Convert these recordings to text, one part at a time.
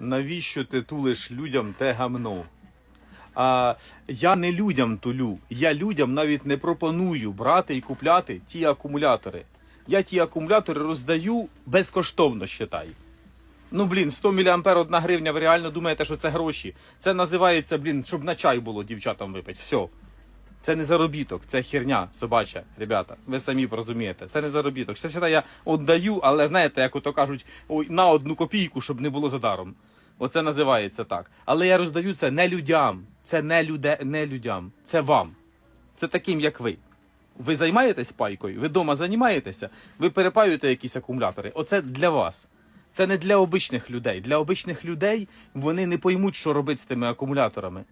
навіщо ти тулиш людям те гамно? А я не людям тулю, я людям навіть не пропоную брати і купляти ті акумулятори. Я ті акумулятори роздаю безкоштовно, считай. Ну, блін, 100 мА одна гривня, ви реально думаєте, що це гроші. Це називається, блін, щоб на чай було дівчатам випити. Все. Це не заробіток, це херня собача, ребята. Ви самі розумієте. Це не заробіток. Це я віддаю, але знаєте, як ото кажуть, ой, на одну копійку, щоб не було задаром. Оце називається так. Але я роздаю це не людям. Це не, люде, не людям. Це вам. Це таким, як ви. Ви займаєтесь пайкою, ви вдома займаєтеся, ви перепаюєте якісь акумулятори. Оце для вас. Це не для обичних людей. Для обичних людей вони не поймуть, що робити з тими акумуляторами.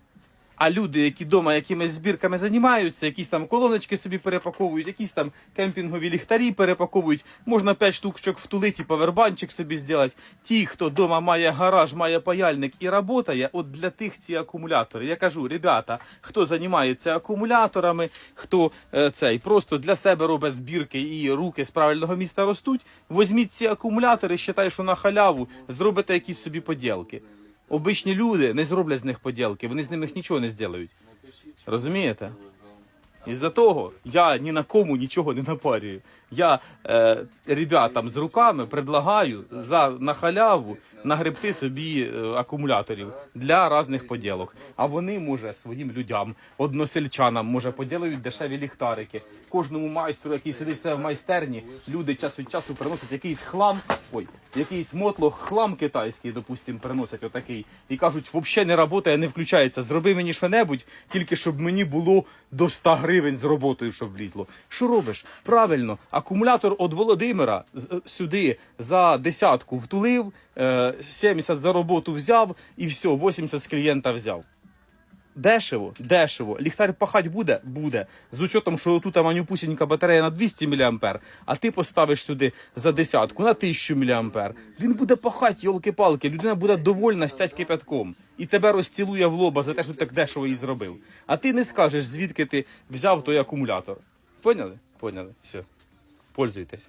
А люди, які вдома якимись збірками займаються, якісь там колоночки собі перепаковують, якісь там кемпінгові ліхтарі перепаковують, можна 5 штучок втулити і павербанчик собі зробити. Ті, хто вдома має гараж, має паяльник і працює, от для тих ці акумулятори. Я кажу, ребята, хто займається акумуляторами, хто е, цей просто для себе робить збірки і руки з правильного міста ростуть, візьміть ці акумулятори, считай, що на халяву зробите якісь собі поділки. Обичні люди не зроблять з них поділки, вони з ними нічого не зроблять. Розумієте? Із-за того я ні на кому нічого не напарюю. Я е, ребятам з руками предлагаю за на халяву нагребти собі е, акумуляторів для різних поділок. А вони, може, своїм людям, односельчанам, може, поділають дешеві ліхтарики. Кожному майстру, який сидить в майстерні, люди час від часу приносять якийсь хлам, ой, якийсь мотлох хлам китайський, допустим, приносять отакий, і кажуть, взагалі не працює, не включається. Зроби мені що-небудь, тільки щоб мені було до 100 гривень з роботою, щоб влізло. Що робиш? Правильно, акумулятор від Володимира е, сюди за десятку втулив, е, 70 за роботу взяв і все, 80 з клієнта взяв. Дешево, дешево. Ліхтар пахать буде? Буде. З учетом, що тут манюпусінька батарея на 200 мА, а ти поставиш сюди за десятку на 1000 мА. Він буде пахать, йолки-палки, людина буде довольна стять кипятком. І тебе розцілує в лоба за те, що так дешево її зробив. А ти не скажеш, звідки ти взяв той акумулятор. Поняли? Поняли. Все. Пользуйтесь.